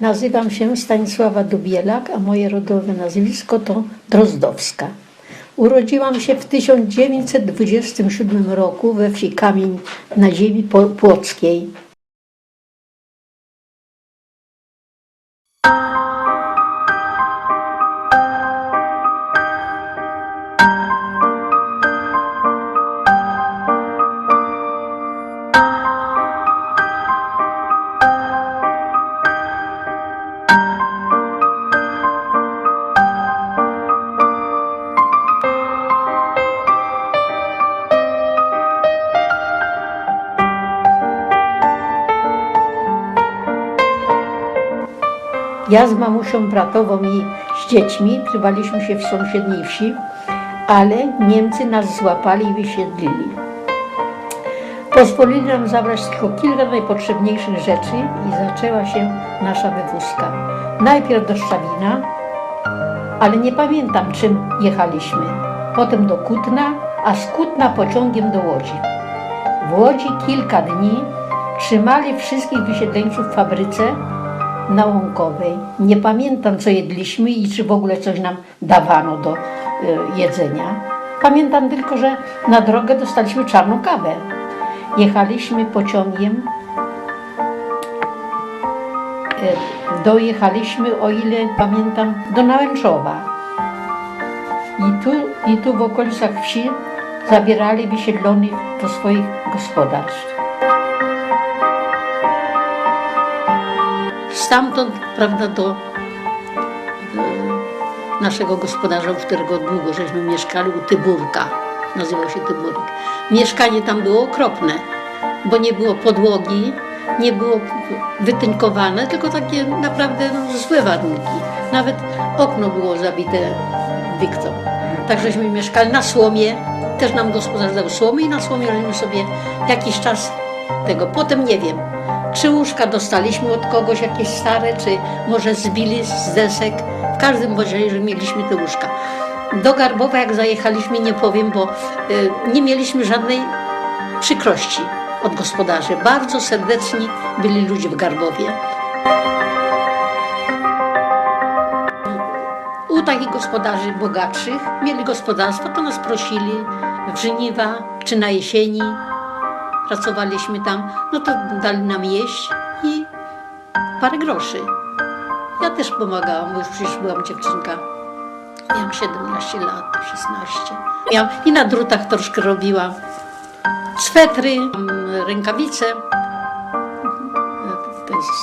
Nazywam się Stanisława Dubielak, a moje rodowe nazwisko to Drozdowska. Urodziłam się w 1927 roku we wsi Kamień na ziemi płockiej. Ja z mamusią bratową i z dziećmi prywaliśmy się w sąsiedniej wsi, ale Niemcy nas złapali i wysiedlili. Pozwolili nam zabrać tylko kilka najpotrzebniejszych rzeczy i zaczęła się nasza wywózka. Najpierw do Szczawina, ale nie pamiętam czym jechaliśmy. Potem do Kutna, a z Kutna pociągiem do Łodzi. W Łodzi kilka dni trzymali wszystkich wysiedleńców w fabryce na Łąkowej. Nie pamiętam, co jedliśmy i czy w ogóle coś nam dawano do y, jedzenia. Pamiętam tylko, że na drogę dostaliśmy czarną kawę. Jechaliśmy pociągiem. Y, dojechaliśmy, o ile pamiętam, do Nałęczowa. I tu, I tu w okolicach wsi zabierali wysiedlonych do swoich gospodarstw. Stamtąd, prawda, do, do naszego gospodarza, u którego długo żeśmy mieszkali, u Tyburka. Nazywał się Tyburek. Mieszkanie tam było okropne, bo nie było podłogi, nie było wytynkowane, tylko takie naprawdę no, złe warunki. Nawet okno było zabite dyktą. Tak żeśmy mieszkali na słomie, też nam gospodarz dał słomy i na słomie żeśmy sobie jakiś czas tego. Potem nie wiem, czy łóżka dostaliśmy od kogoś jakieś stare, czy może zbili z desek. W każdym razie mieliśmy te łóżka. Do Garbowa jak zajechaliśmy, nie powiem, bo y, nie mieliśmy żadnej przykrości od gospodarzy. Bardzo serdeczni byli ludzie w Garbowie. U takich gospodarzy bogatszych mieli gospodarstwo, to nas prosili w żniwa czy na jesieni. Pracowaliśmy tam, no to dali nam jeść i parę groszy. Ja też pomagałam, bo już przecież byłam dziewczynka. Miałam 17 lat, 16. Miałam, I na drutach troszkę robiłam. Swetry, rękawice,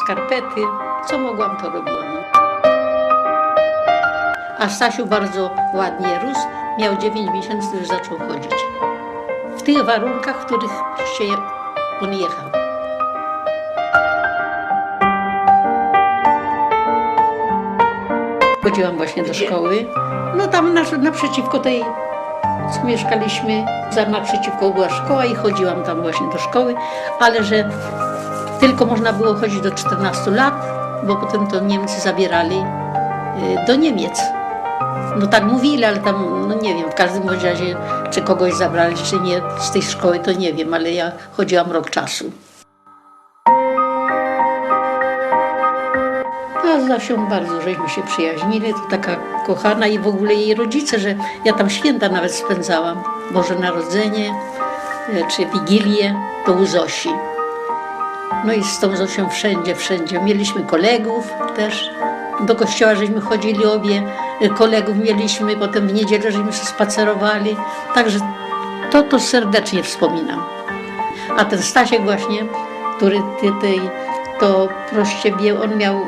skarpety. Co mogłam, to robiłam. A Stasiu bardzo ładnie rósł. Miał 9 miesięcy, już zaczął chodzić. W tych warunkach, w których się on jechał. Chodziłam właśnie do szkoły. No tam na, naprzeciwko tej, co mieszkaliśmy, za naprzeciwko była szkoła i chodziłam tam właśnie do szkoły, ale że tylko można było chodzić do 14 lat, bo potem to Niemcy zabierali y, do Niemiec. No tak mówili, ale tam, no nie wiem, w każdym razie, czy kogoś zabrali, czy nie z tej szkoły, to nie wiem, ale ja chodziłam rok czasu. A z Zasią bardzo żeśmy się przyjaźnili, to taka kochana i w ogóle jej rodzice, że ja tam święta nawet spędzałam, Boże Narodzenie, e, czy Wigilię, to u Zosi. No i z tą Zosią wszędzie, wszędzie. Mieliśmy kolegów też. Do kościoła żeśmy chodzili obie. Kolegów mieliśmy, potem w niedzielę żeśmy spacerowali. Także to, to serdecznie wspominam. A ten Stasiek właśnie, który ty, tej, to proście on miał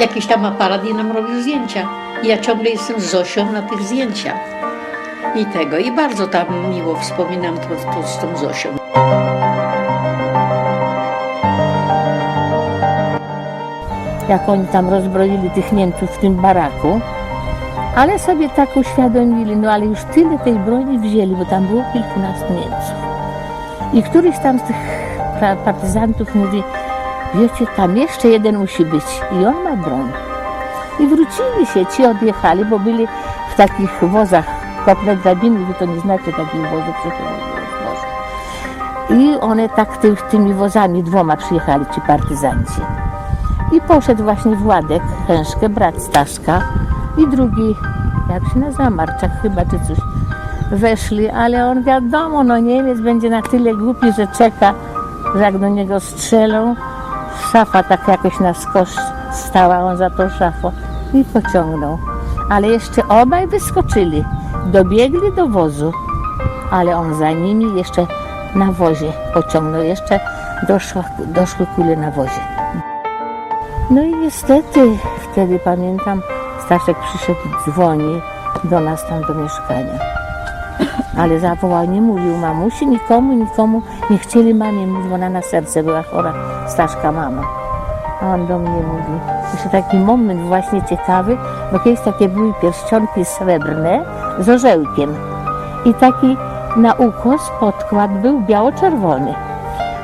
jakiś tam aparat i nam robił zdjęcia. I ja ciągle jestem z Zosią na tych zdjęciach. I tego. I bardzo tam miło wspominam to, to z tą Zosią. Jak oni tam rozbroili tych Niemców w tym baraku, ale sobie tak uświadomili, no ale już tyle tej broni wzięli, bo tam było kilkunastu Niemców. I któryś tam z tych partyzantów mówi, wiecie, tam jeszcze jeden musi być i on ma broń. I wrócili się, ci odjechali, bo byli w takich wozach, kopne drabiny, wy to nie znacie takich wozów, wozy. I one tak ty, tymi wozami dwoma przyjechali, ci partyzanci. I poszedł właśnie Władek Hęszkę, brat Staszka i drugi, jak się nazywa, Marczak chyba czy coś. Weszli, ale on wiadomo, no Niemiec będzie na tyle głupi, że czeka, że jak do niego strzelą, szafa tak jakoś na skos stała, on za tą szafą i pociągnął. Ale jeszcze obaj wyskoczyli, dobiegli do wozu, ale on za nimi jeszcze na wozie pociągnął, jeszcze doszła, doszły kule na wozie. No i niestety wtedy pamiętam, Staszek przyszedł dzwoni do nas tam do mieszkania. Ale zawołał, nie mówił mamusi, nikomu, nikomu. Nie chcieli mamie mówić, ona na serce była chora, Staszka mama. A on do mnie mówi. Jeszcze taki moment właśnie ciekawy, bo kiedyś takie były pierścionki srebrne z orzełkiem. I taki na ukos podkład był biało-czerwony.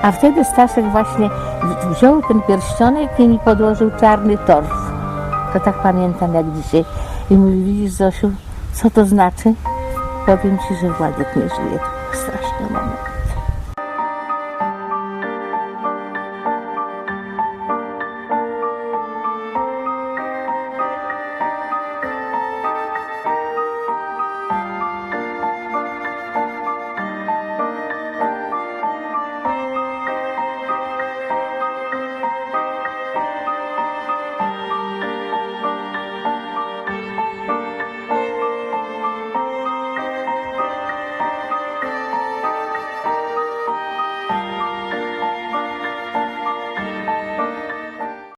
A wtedy Staszek właśnie wziął ten pierścionek i mi podłożył czarny torf. To tak pamiętam jak dzisiaj. I mówi, widzisz Zosiu, co to znaczy? Powiem ci, że Władek nie żyje. Straszny moment.